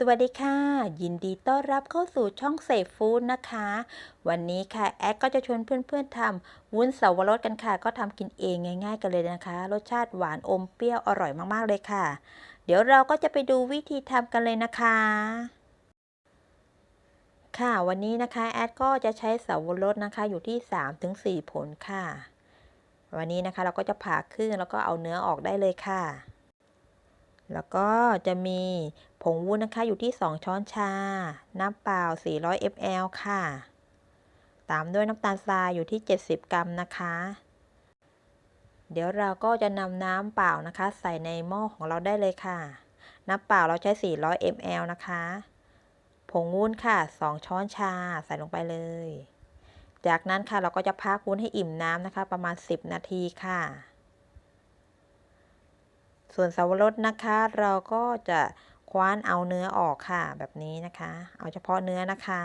สวัสดีค่ะ ยินดีต้อนรับเข้าสู่ช่องเซฟฟู้ดนะคะ วันนี้ค่ะ แอดก็จะชวนเพื่อนๆทำวุ้นเสาวรสกันค่ะ ก็ทำกินเองง่าย ๆ กันเลยนะคะ รสชาติหวานอมเปรี้ยวอร่อยมากๆเลยค่ะ เดี๋ยวเราก็จะไปดูวิธีทำกันเลยนะคะ ค่ะวันนี้นะคะ แอดก็จะใช้เสาวรสนะคะ อยู่ที่ 3-4 ผลค่ะ วันนี้นะคะเราก็จะผ่าครึ่งแล้วก็เอาเนื้อออกได้เลยค่ะ แล้วก็จะมีผงวุ้นนะคะอยู่ที่ 2 ช้อนชา น้ำเปล่า 400 ml ค่ะ ตามด้วยน้ำตาลทรายอยู่ที่ 70 กรัมนะคะ เดี๋ยวเราก็จะนำน้ำเปล่านะคะ ใส่ในหม้อของเราได้เลยค่ะ น้ำเปล่าเราใช้ 400 ml นะคะ ผงวุ้นค่ะ 2 ช้อนชาใส่ลงไปเลย จากนั้นค่ะเราก็จะพักวุ้นให้อิ่มน้ำนะคะ ประมาณ 10 นาทีค่ะ ส่วนสาวรสนะคะ เราก็จะคว้านเอาเนื้อออกค่ะ แบบนี้นะคะ เอาเฉพาะเนื้อนะคะ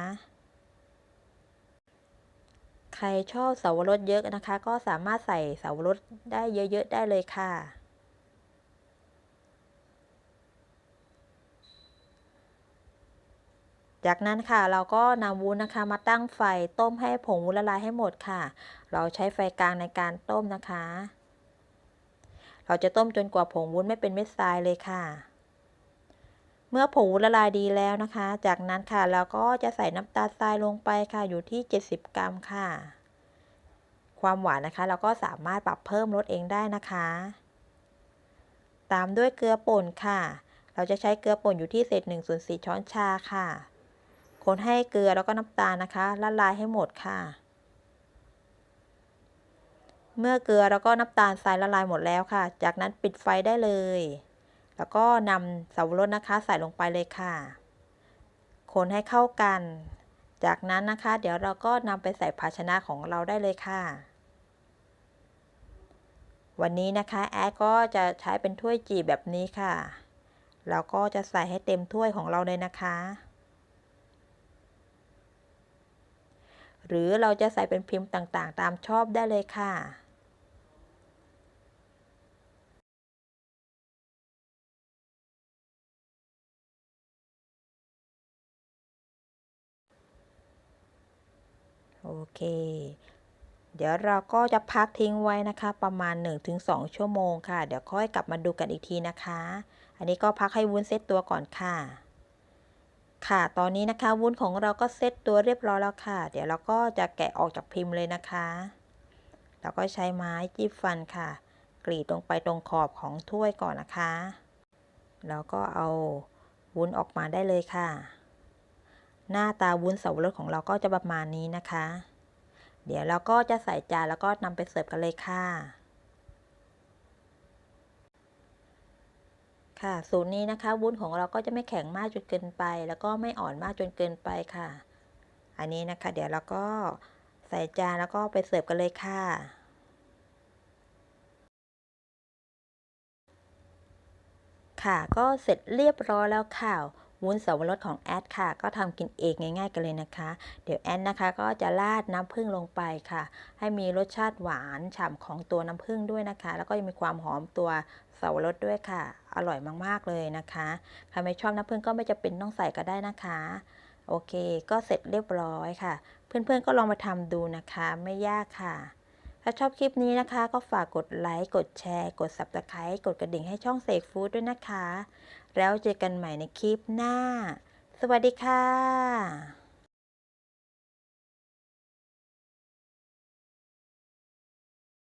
ใครชอบสาวรสเยอะนะคะ ก็สามารถใส่สาวรสได้เยอะๆได้เลยค่ะจากนั้นค่ะเราก็นำวุ้นนะคะมาตั้งไฟต้มให้ผงวุ้นละลายให้หมดค่ะ เราใช้ไฟกลางในการต้มนะคะ เราจะต้มจนกว่าผงวุ้นไม่เป็นเม็ดทรายเลยค่ะ เมื่อผงวุ้นละลายดีแล้วนะคะ จากนั้นค่ะเราก็จะใส่น้ำตาลทรายลงไปค่ะอยู่ที่ 70 กรัมค่ะ ความหวานนะคะ เราก็สามารถปรับเพิ่มลดเองได้นะคะ ตามด้วยเกลือป่นค่ะ เราจะใช้เกลือป่นอยู่ที่เศษ1ส่วน4ช้อนชาค่ะคนให้เกลือแล้วก็น้ำตาลนะคะ ละลายให้หมดค่ะ เมื่อเกลือแล้วก็น้ำตาลทรายละลายหมดแล้วค่ะ จากนั้นปิดไฟได้เลย แล้วก็นำสับปะรดนะคะใส่ลงไปเลยค่ะ คนให้เข้ากัน จากนั้นนะคะ เดี๋ยวเราก็นำไปใส่ภาชนะของเราได้เลยค่ะ วันนี้นะคะแอดก็จะใช้เป็นถ้วยจีบแบบนี้ค่ะ เราก็จะใส่ให้เต็มถ้วยของเราเลยนะคะ หรือเราจะใส่เป็นพิมพ์ต่างๆ ตามชอบได้เลยค่ะ โอเค เดี๋ยวเราก็จะพักทิ้งไว้นะคะ ประมาณ 1-2 ชั่วโมงค่ะ เดี๋ยวค่อยกลับมาดูกันอีกทีนะคะ อันนี้ก็พักให้วุ้นเซตตัวก่อนค่ะ ค่ะ ตอนนี้นะคะวุ้นของเราก็เซตตัวเรียบร้อยแล้วค่ะ เดี๋ยวเราก็จะแกะออกจากพิมพ์เลยนะคะแล้วก็ใช้ไม้จิ้มฟันค่ะ กรีดลงไปตรงขอบของถ้วยก่อนนะคะ แล้วก็เอาวุ้นออกมาได้เลยค่ะ หน้าตาวุ้นสับปะรดของเราก็จะประมาณนี้นะคะ เดี๋ยวเราก็จะใส่จานแล้วก็นำไปเสิร์ฟกันเลยค่ะ ค่ะสูตรนี้นะคะ วุ้นของเราก็จะไม่แข็งมากจนเกินไป แล้วก็ไม่อ่อนมากจนเกินไปค่ะ อันนี้นะคะ เดี๋ยวเราก็ใส่จานแล้วก็ไปเสิร์ฟกันเลยค่ะค่ะก็เสร็จเรียบร้อยแล้วค่ะ วุ้นเสาวรสของแอดค่ะ ก็ทำกินเองง่าย ๆ กันเลยนะคะ เดี๋ยวแอดนะคะ ก็จะราดน้ำผึ้งลงไปค่ะ ให้มีรสชาติหวานฉ่ำของตัวน้ำผึ้งด้วยนะคะ แล้วก็ยังมีความหอมตัวเสวรสด้วยค่ะ อร่อยมากๆเลยนะคะใครไม่ชอบน้ำผึ้งก็ไม่จะเป็นต้องใส่ก็ได้นะคะ โอเค ก็เสร็จเรียบร้อยค่ะ เพื่อนๆก็ลองมาทำดูนะคะ ไม่ยากค่ะ ถ้าชอบคลิปนี้นะคะ ก็ฝากกดไลค์ กดแชร์ กด Subscribe กดกระดิ่งให้ช่องเสกฟู้ดด้วยนะคะ แล้วเจอกันใหม่ในคลิปหน้า สวัสดีค่ะ